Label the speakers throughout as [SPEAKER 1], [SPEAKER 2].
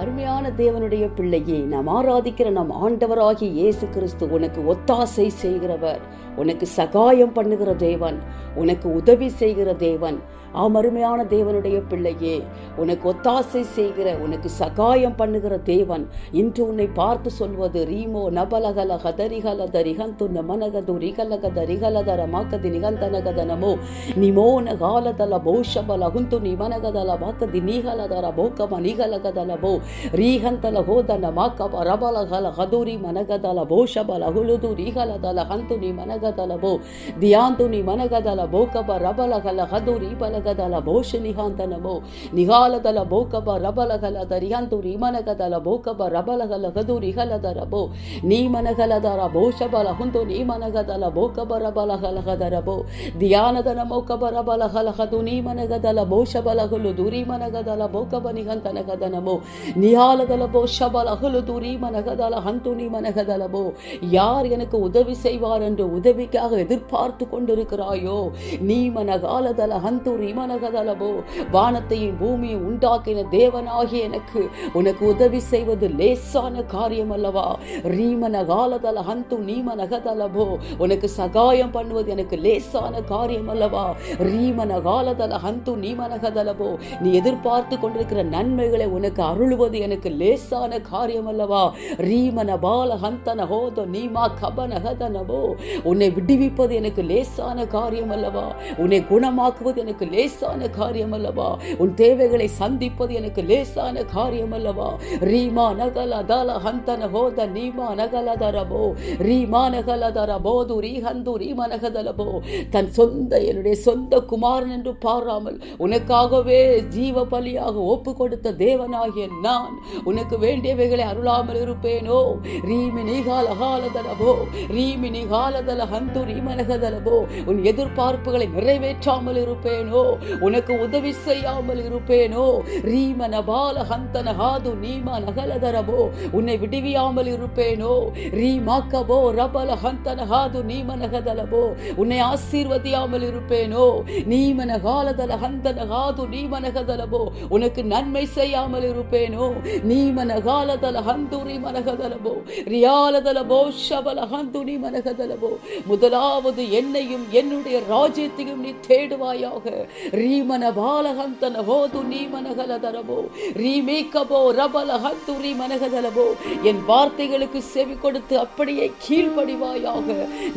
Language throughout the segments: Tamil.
[SPEAKER 1] அருமையான தேவனுடைய பிள்ளையே நாம் ஆராதிக்கிற நம் ஆண்டவராகி இயேசு கிறிஸ்து உனக்கு ஒத்தாசை செய்கிறவர். உனக்கு சகாயம் பண்ணுகிற தேவன் உனக்கு உதவி செய்கிற தேவன். ஆம் அருமையான தேவனுடைய பிள்ளையே உனக்கு ஒத்தாசை செய்கிற உனக்கு சகாயம் பண்ணுகிற தேவன் இன்று உன்னை பார்த்து சொல்வது ரீமோ நபலகல ஹதரிகல தரிகந்து நமனகது ரிகலகத ரிகலதர மாக்கதி நிகந்தனகத நமோ நிமோன காலதல பௌஷபல ஹுந்து நிமனகதல மாக்கதி நீகலதர போக்கம நிகலகதல போ ரீஹந்தல ஹோதன மாக்க பரபலகல ஹதுரி மனகதல பௌஷபல ஹுலுது ரிகலதல ஹந்து நிமனகதல போ தியாந்து நிமனகதல போக்கப ரபலகல ஹதுரி பல ಹದುರಿ ಬಲಗದಲ ಭೋಷ ನಿಹಾಂತನಮೋ ನಿಹಾಲದಲ ಭೋಕಬ ರಬಲಗಲ ದರಿಯಂತು ರೀಮನಗದಲ ಭೋಕಬ ರಬಲಗಲ ಹದುರಿ ಹಲದರಬೋ ನೀ ಮನಗಲದರ ಭೋಷಬಲ ಹುಂತು ನೀ ಮನಗದಲ ಭೋಕಬ ರಬಲಗಲ ಹದರಬೋ ಧ್ಯಾನದನ ಮೌಕಬ ರಬಲಗಲ ಹದು ನೀ ಮನಗದಲ ಭೋಷಬಲಹುಲು ದುರಿ ಮನಗದಲ ಭೋಕಬ ನಿಗಂತನಗದನಮೋ நியாலதல போ ஷபல அகலு துரி மனகதல ஹந்துனி மனகதலபோ யார் எனக்கு உதவி செய்வார் என்று உதவிக்காக எதிர்பார்த்து கொண்டிருக்கிறாயோ நீ மனகாலதல ஹந்துரி மனகதலபோ வானத்தையும் பூமியும் உண்டாக்கின தேவனாகி எனக்கு உனக்கு உதவி செய்வது லேசான காரியம் அல்லவா ரீமன காலதல ஹந்து நீம உனக்கு சகாயம் பண்ணுவது எனக்கு லேசான காரியம் அல்லவா ரீமன காலதல ஹந்து நீமநகதலவோ நீ எதிர்பார்த்து கொண்டிருக்கிற நன்மைகளை உனக்கு அருளுவது எனக்கு லேசான காரியம் அல்லவா ரீமன பால ஹந்தன ஹோதோ நீமா கபனகதனபோ உன்னை விடுவிப்பது எனக்கு லேசான காரியம் அல்லவா உன்னை குணமாக்குவது எனக்கு லேசான காரியம் அல்லவா உன் தேவைகளை சந்திப்பது எனக்கு லேசான காரியம் அல்லவா ரீமா நகல தல ஹந்தன ஹோத நீமா நகல தரபோ. ரீமா நகல தரபோது ரீஹந்து ரீம நகதலபோ. தன் சொந்த என்னுடைய சொந்த குமாரன் என்று பாராமல் உனக்காகவே ஜீவ பலியாக ஒப்பு கொடுத்த தேவனாகிய நான் உனக்கு வேண்டியவைகளை அருளாமல் இருப்பேனோ? ரீமி நிகால ரீமினி ரீமி நிகாலதல ஹந்து ரீமனகதலபோ உன் எதிர்பார்ப்புகளை நிறைவேற்றாமல் இருப்பேனோ? உனக்கு உதவி செய்யாமல் இருப்பேனோ? ரீமன பால ஹந்தன ஹாது நீமா நகலதரபோ? உன்னை விடுவியாமல் இருப்பேனோ? ரீமாக்கபோ ரபல ஹந்தன ஹாது நீமனகதலபோ உன்னை ஆசீர்வதியாமல் இருப்பேனோ? நீமன காலதல ஹந்தன ஹாது நீமனகதலபோ உனக்கு நன்மை செய்யாமல் இருப்பேனோ? நீமன காலதல ஹந்துரி மனகதலபோ ரியாலதலபோ ஷபல ஹந்துனி மனகதலபோ முதலாவது என்னையும் என்னுடைய ராஜ்யத்தையும் நீ தேடுவாயாக. ரீமன பாலஹந்தன ஹோது நீ மனகலதரபோ ரீமேக்கபோ ரபல ஹந்துரி மனகதலபோ என் வார்த்தைகளுக்கு செவி கொடுத்து அப்படியே கீழ்ப்படிவாயாக.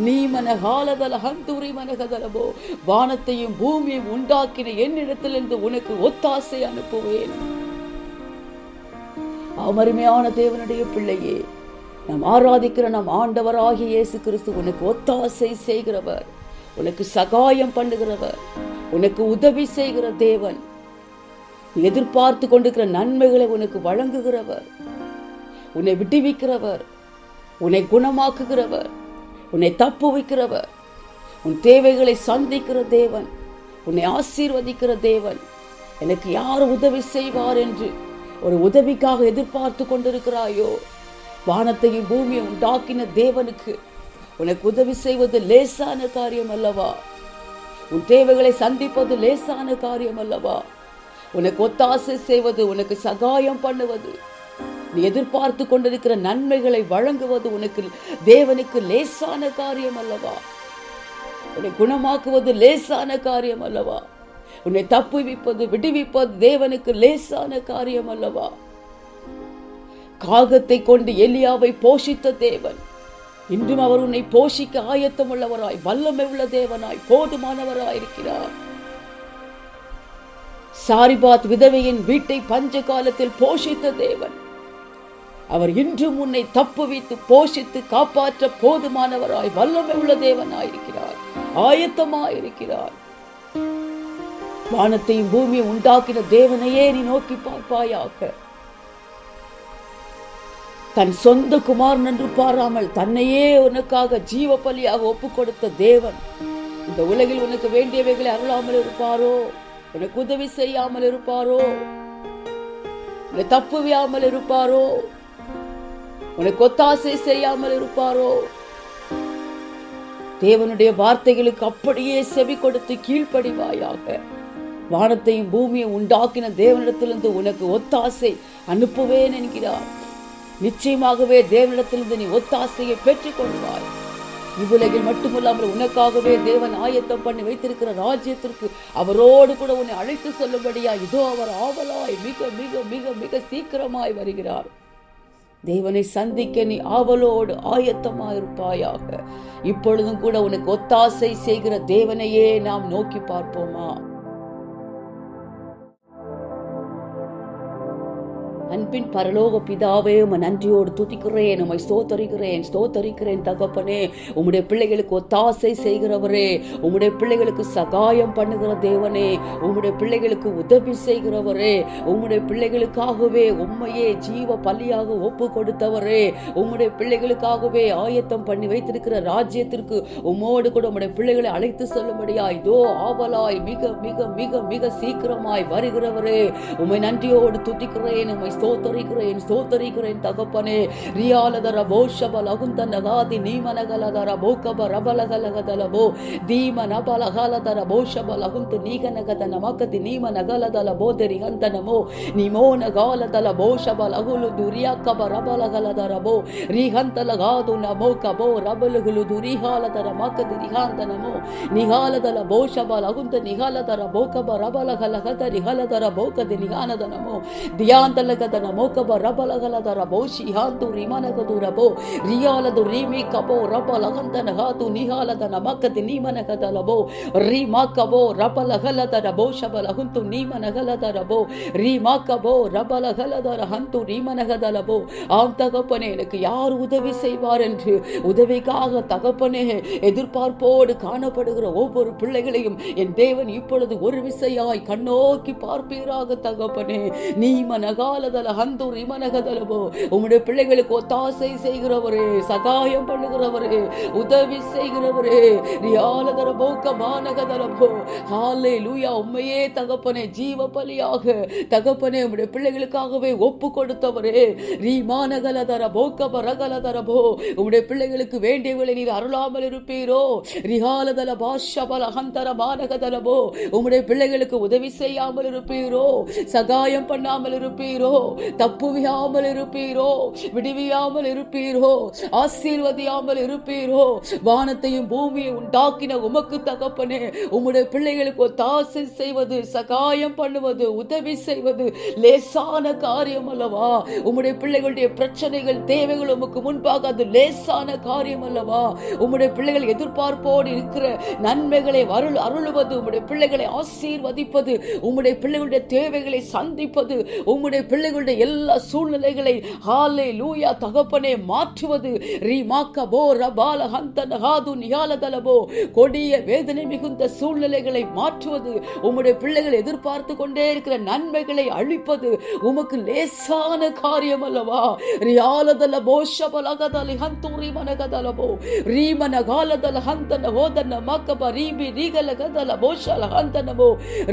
[SPEAKER 1] நீமன காலதல ஹந்துரி மனகதலபோ வானத்தையும் பூமியும் உண்டாக்கின என்னிடத்திலிருந்து உனக்கு ஒத்தாசை அனுப்புவேன். அமருமையான தேவனுடைய பிள்ளையே நாம் ஆராதிக்கிற நம் ஆண்டவராகிய இயேசு கிறிஸ்து உனக்கு ஒத்தாசை செய்கிறவர். உனக்கு சகாயம் பண்ணுகிறவர். உனக்கு உதவி செய்கிற தேவன். எதிர்பார்த்து கொண்டிருக்கிற நன்மைகளை உனக்கு வழங்குகிறவர். உன்னை விடுவிக்கிறவர். உன்னை குணமாக்குகிறவர். உன்னை தப்பு வைக்கிறவர். உன் தேவைகளை சந்திக்கிற தேவன். உன்னை ஆசீர்வதிக்கிற தேவன். எனக்கு யார் உதவி செய்வார் என்று ஒரு உதவிக்காக எதிர்பார்த்து கொண்டிருக்கிறாயோ? வானத்தையும் பூமியை உண்டாக்கின தேவனுக்கு உனக்கு உதவி செய்வது லேசான காரியம் அல்லவா? உன் தேவைகளை சந்திப்பது லேசான காரியம் அல்லவா உனக்கு ஒத்தாசை செய்வது உனக்கு சகாயம் பண்ணுவது. நீ எதிர்பார்த்து கொண்டிருக்கிற நன்மைகளை வழங்குவது உனக்கு தேவனுக்கு லேசான காரியம் அல்லவா உன்னை குணமாக்குவது லேசான காரியம் அல்லவா உன்னை தப்புவிப்பது விடுவிப்பது தேவனுக்கு லேசான காரியம் அல்லவா காகத்தை கொண்டு எலியாவை போஷித்த தேவன் இன்றும் அவர் உன்னை போஷிக்க ஆயத்தம் உள்ளவராய் வல்லமை உள்ள தேவனாய் போதுமானவராய் இருக்கிறார். சாரிபாத் விதவையின் வீட்டை பஞ்ச காலத்தில் போஷித்த தேவன். அவர் இன்றும் உன்னை தப்புவித்து போஷித்து காப்பாற்ற போதுமானவராய் வல்லமை உள்ள தேவனாயிருக்கிறார் ஆயத்தமாயிருக்கிறார். வானத்தையும் பூமியை உண்டாக்கின தேவனையே நீ நோக்கி பார்ப்பாயாக. தன் சொந்த குமாரன் என்று பாராமல் தன்னையே உனக்காக ஜீவ பலியாக ஒப்பு கொடுத்த தேவன். இந்த உலகில் உனக்கு வேண்டியவைகளை அருளாமல் இருப்பாரோ? உனக்கு உதவி செய்யாமல் இருப்பாரோ? உன்னை தப்புவியாமல் இருப்பாரோ? உனக்கு ஒத்தாசை செய்யாமல் இருப்பாரோ? தேவனுடைய வார்த்தைகளுக்கு அப்படியே செவி கொடுத்து கீழ்ப்படிவாயாக. வானத்தையும் பூமியை உண்டாக்கின தேவனிடத்திலிருந்து உனக்கு ஒத்தாசை அனுப்புவேன் என்கிறார். நிச்சயமாகவே தேவனிடத்திலிருந்து நீ ஒத்தாசையை பெற்றுக் கொள்வாய் இவ்வுலகில் மட்டுமல்லாமல் உனக்காகவே தேவன் ஆயத்தம் பண்ணி வைத்திருக்கிற ராஜ்யத்திற்கு அவரோடு கூட உன்னை அழைத்து சொல்லும்படியா இதோ அவர் ஆவலாய் மிக மிக மிக மிக சீக்கிரமாய் வருகிறார். தேவனை சந்திக்க நீ ஆவலோடு ஆயத்தமாயிருப்பாயாக இப்பொழுதும் கூட உனக்கு ஒத்தாசை செய்கிற தேவனையே நாம் நோக்கி பார்ப்போமா? அன்பின் பரலோக பிதாவே உமை நன்றியோடு துதிக்கிறேன் உமை ஸ்தோத்தரிக்கிறேன் ஸ்தோத்தரிக்கிறேன் தகப்பனே. உம்முடைய பிள்ளைகளுக்கு ஒத்தாசை செய்கிறவரே உம்முடைய பிள்ளைகளுக்கு சகாயம் பண்ணுகிற தேவனே உம்முடைய பிள்ளைகளுக்கு உதவி செய்கிறவரே உம்முடைய பிள்ளைகளுக்காகவே உண்மையே ஜீவ பலியாக ஒப்பு கொடுத்தவரே உம்முடைய பிள்ளைகளுக்காகவே ஆயத்தம் பண்ணி வைத்திருக்கிற ராஜ்யத்திற்கு உம்மோடு கூட உம்முடைய பிள்ளைகளை அழைத்து செல்லும்படியா இதோ ஆவலாய் மிக மிக மிக மிக சீக்கிரமாய் வருகிறவரே. உம்மை நன்றியோடு துதிக்கிறேன் உமை ஸ்தோத்தரிக்கிறேன் ஸ்தோத்தரிக்கிறேன் தகப்பனே ரியாலதர போஷப லகுந்த நகாதி நீமனகலதர போக்கப ரபலகலகதலபோ தீம நபலகலதர போஷப லகுந்த நீகனகத நமக்கதி நீம நகலதல போதரி ஹந்தனமோ நிமோன காலதல போஷப லகுலு துரியாக்கப ரபலகலதரபோ ரிஹந்தலகாது நமோ கபோ ரபலுகுலு துரிகாலதர மக்கதி ரிஹாந்தனமோ நிகாலதல போஷப லகுந்த நிகாலதர போக்கப ரபலகலகத ரிஹலதர போக்கதி நிகானதனமோ தியாந்தலகத ರಬಲಗಲಗದ ರಿಹಲದರ ಬೋಕದಿ ನಿಹಾನದ ನಮೋ ದಿಯಾಂತಲಗದ ನಮೋ ಕಬ ರಬಲಗಲದರ ಬೋ ಶಿಹಾಂತು ರಿಮನಗದು ರಬೋ ರಿಯಾಲದು ರೀಮಿ ಕಬೋ ರಬಲಗಂತ ನಗಾತು ನಿಹಾಲದ ನಮಕದಿ ನೀಮನಗದಲಬೋ ರೀ ಮಾಕಬೋ ರಬಲಗಲದರ ಬೋ ಶಬಲಹುಂತು ನೀಮನಗಲದರಬೋ ರೀ ಮಾಕಬೋ ரபலகலதர ஹந்து ரீமனகதலபோ ஆம் தகப்பனே எனக்கு யார் உதவி செய்வார் என்று உதவிக்காக தகப்பனே எதிர்பார்ப்போடு காணப்படுகிற ஒவ்வொரு பிள்ளைகளையும் என் தேவன் இப்பொழுது ஒரு விசையாய் கண்ணோக்கி பார்ப்பீராக தகப்பனே நீ மனகாலதல ஹந்து ரிமனகதலபோ உம்முடைய பிள்ளைகளுக்கு ஒத்தாசை செய்கிறவரே சகாயம் பண்ணுகிறவரே உதவி செய்கிறவரே ரியாலதர போக்க மாநகதலபோ ஹாலே லூயா உண்மையே தகப்பனே ஜீவ பலியாக தகப்பனே உம்முடைய பிள்ளைகளுக்காகவே ஒப்பு கொடுத்தவரே ரீ மாநகலதர போக்க பரகலதரபோ. உம்முடைய பிள்ளைகளுக்கு வேண்டியவளை நீர் அருளாமல் இருப்பீரோ. ரிஹாலதல பாஷபல ஹந்தர மாநகதலபோ உம்முடைய பிள்ளைகளுக்கு உதவி செய்யாமல் இருப்பீரோ. சகாயம் பண்ணாமல் இருப்பீரோ. தப்புவியாமல் இருப்பீரோ விடுவியாமல் இருப்பீரோ ஆசீர்வதியாமல் இருப்பீரோ வானத்தையும் பூமியை உண்டாக்கின உமக்கு தகப்பனே உம்முடைய பிள்ளைகளுக்கு தாசை செய்வது சகாயம் பண்ணுவது உதவி செய்வது லேசான காரியம் அல்லவா உம்முடைய பிள்ளைகளுடைய பிரச்சனைகள் தேவைகள் உமக்கு முன்பாக அது லேசான காரியம் அல்லவா உம்முடைய பிள்ளைகள் எதிர்பார்ப்போடு இருக்கிற நன்மைகளை அருள் அருளுவது உம்முடைய பிள்ளைகளை ஆசீர்வதிப்பது உம்முடைய பிள்ளைகளுடைய தேவைகளை சந்திப்பது உம்முடைய பிள்ளைகளுடைய எல்லா சூழ்நிலைகளை ஹாலே லூயா தகப்பனே மாற்றுவது. ரீமாக்க போ ரபால ஹந்தன ஹாது நிகாலதலபோ கொடிய வேதனை மிகுந்த சூழ்நிலைகளை மாற்றுவது. உம்முடைய பிள்ளைகள் எதிர்பார்த்து கொண்டே இருக்கிற நன்மைகளை அழிப்பது. உமக்கு லேசான காரியம் அல்லவா? ரியாலதல போஷபலகதலி ஹந்தூரி மனகதலபோ ரீமன காலதல ஹந்தன ஹோதன மக்கப ரீபி ரீகலகதல போஷல ஹந்தனபோ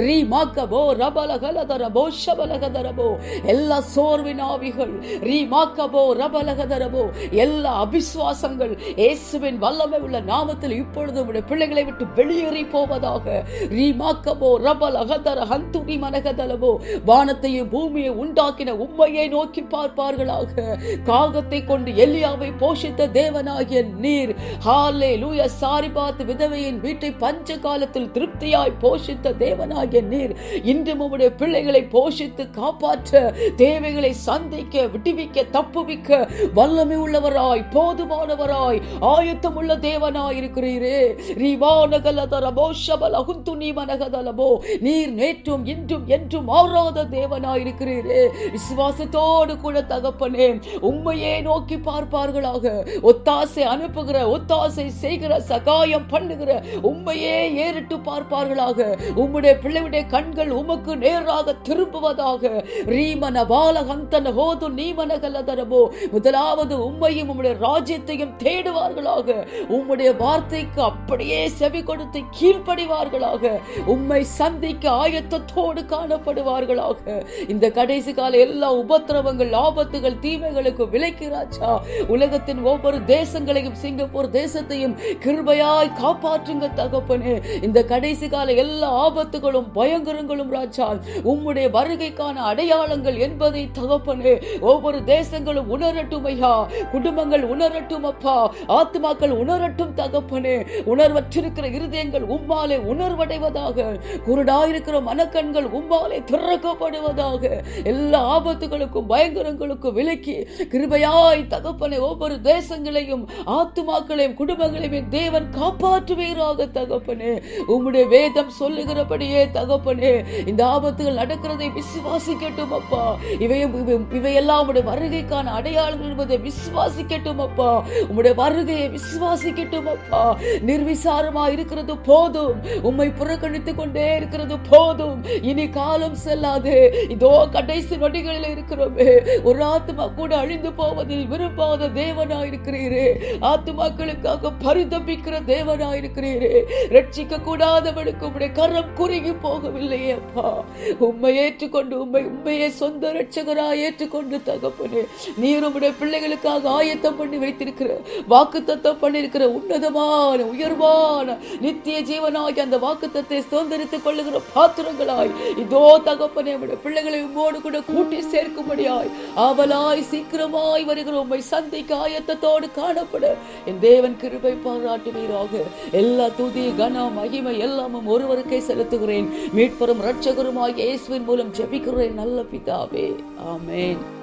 [SPEAKER 1] ரீமாக்கபோ ரபல கலதர போஷபல கதரபோ. எல்லா சோர்வின் ஆவிகள் ரீமாக்கபோ ரபலகதரபோ எல்லா அபிசுவாசங்கள் இயேசுவின் வல்லமை உள்ள நாமத்தில் இப்பொழுது உடைய பிள்ளைகளை விட்டு வெளியேறி போவதாக ரீமாக்கபோ ரபல் அகதர ஹந்துரி மனகதலவோ வானத்தையும் பூமியை உண்டாக்கின உண்மையை நோக்கி பார்ப்பார்களாக. காகத்தை கொண்டு எலியாவை போஷித்த தேவனாகிய நீர் ஹாலே லூய சாரி பார்த்து விதவையின் வீட்டை பஞ்ச காலத்தில் திருப்தியாய் போஷித்த தேவனாகிய நீர் இன்றும் உடைய பிள்ளைகளை போஷித்து காப்பாற்ற தேவைகளை சந்திக்க விடுவிக்க தப்புவிக்க வல்லமை உள்ளவராய் போதுமானவராய் ஆயத்தம் உள்ள தேவனாய் இருக்கிறீரே ரீவானகலதரபோ சபலகுந்து நீ நீமனகதலபோ நீர் நேற்றும் இன்றும் என்றும் மாறாத தேவனாய் இருக்கிறீரே விசுவாசத்தோடு கூட தகப்பனே உண்மையே நோக்கி பார்ப்பார்களாக. ஒத்தாசை அனுப்புகிற ஒத்தாசை செய்கிற சகாயம் பண்ணுகிற உண்மையே ஏறிட்டு பார்ப்பார்களாக. உம்முடைய பிள்ளையுடைய கண்கள் உமக்கு நேராக திரும்புவதாக ரீமன பாலகந்தன ஹோது ஹோது நீமனகலதரபோ முதலாவது உண்மையும் உம்முடைய ராஜ்யத்தையும் தேடுவார்களாக. உம்முடைய வார்த்தைக்கு அப்படியே செவி கொடுத்து கீழ்ப்படிவார்களாக. உம்மை சந்திக்க ஆயத்தத்தோடு காணப்படுவார்களாக. இந்த கடைசி கால எல்லா உபத்திரவங்கள் ஆபத்துகள் தீமைகளுக்கு விலைக்கிறாச்சா உலகத்தின் ஒவ்வொரு தேசங்களையும் சிங்கப்பூர் தேசத்தையும் கிருபையாய் காப்பாற்றுங்க தகப்பனு. இந்த கடைசி கால எல்லா ஆபத்துகளும் பயங்கரங்களும் ராஜா. உம்முடைய வருகைக்கான அடையாளங்கள் என்பதை தகப்பனே ஒவ்வொரு தேசங்களும் உணரட்டும் ஐயா குடும்பங்கள் உணரட்டும் அப்பா. ஆத்மாக்கள் உணரட்டும் தகப்பனே. உணர்வற்றிருக்கிற இருதயங்கள் உம்மாலே உணர்வடைவதாக. குருடாயிருக்கிற மனக்கண்கள் உம்மாலே திறக்கப்படுவதாக. எல்லா ஆபத்துகளுக்கும் பயங்கரங்களுக்கும் விலக்கி கிருபையாய் தகப்பனே ஒவ்வொரு தேசங்களையும் ஆத்துமாக்களையும் குடும்பங்களையும் தேவன் காப்பாற்றுவீராக தகப்பனே. உம்முடைய வேதம் சொல்லுகிறபடியே தகப்பனே இந்த ஆபத்துகள் நடக்கிறதை விசுவாசிக்கட்டும் அப்பா. இவை- இவையெல்லாம் உடைய வருகைக்கான அடையாளங்கள் என்பதை விசுவாசிக்கட்டும் அப்பா. உம்முடைய வருகையை விசுவாசிக்கட்டும் அப்பா. நிர்விசாரமா இருக்கிறது போதும். உம்மை புறக்கணித்துக் கொண்டே இருக்கிறது போதும். இனி காலம் செல்லாது. இதோ கடைசி நொடிகளில் இருக்கிறோமே. ஒரு ஆத்மா கூட அழிந்து போவதில் விரும்பாத தேவனாயிருக்கிறீரே. ஆத்மாக்களுக்காக பரிதபிக்கிற தேவனாயிருக்கிறீரே. ரட்சிக்க கூடாதவனுக்கு உம்முடைய கரம் குறுகி போகவில்லையே அப்பா. உண்மை ஏற்றுக்கொண்டு உண்மை உண்மையை சொந்த ரட்சகராய் ஏற்றுக்கொண்டு தகப்பனே நீர் உம்முடைய பிள்ளைகளுக்காக ஆயத்தம் பண்ணி வைத்திருக்கிற வாக்கு தத்தம் பண்ணியிருக்கிற உன்னதமான உயர்வான நித்திய ஜீவனாகி அந்த வாக்கு தத்தை சுதந்திரித்துக் கொள்ளுகிற பாத்திரங்களாய் இதோ தகப்பனே உம்முடைய பிள்ளைகளை உம்மோடு கூட கூட்டி சேர்க்கும்படியாய் ஆவலாய் சீக்கிரமாய் வருகிற உம்மை சந்திக்க ஆயத்தத்தோடு காணப்பட. என் தேவன் கிருபை பாராட்டுவீராக. எல்லா துதி கனம் மகிமை எல்லாமும் ஒருவருக்கே செலுத்துகிறேன். மீட்பரும் ரட்சகருமாய் இயேசுவின் மூலம் ஜெபிக்கிறேன். நல்ல பிதாவே Amen.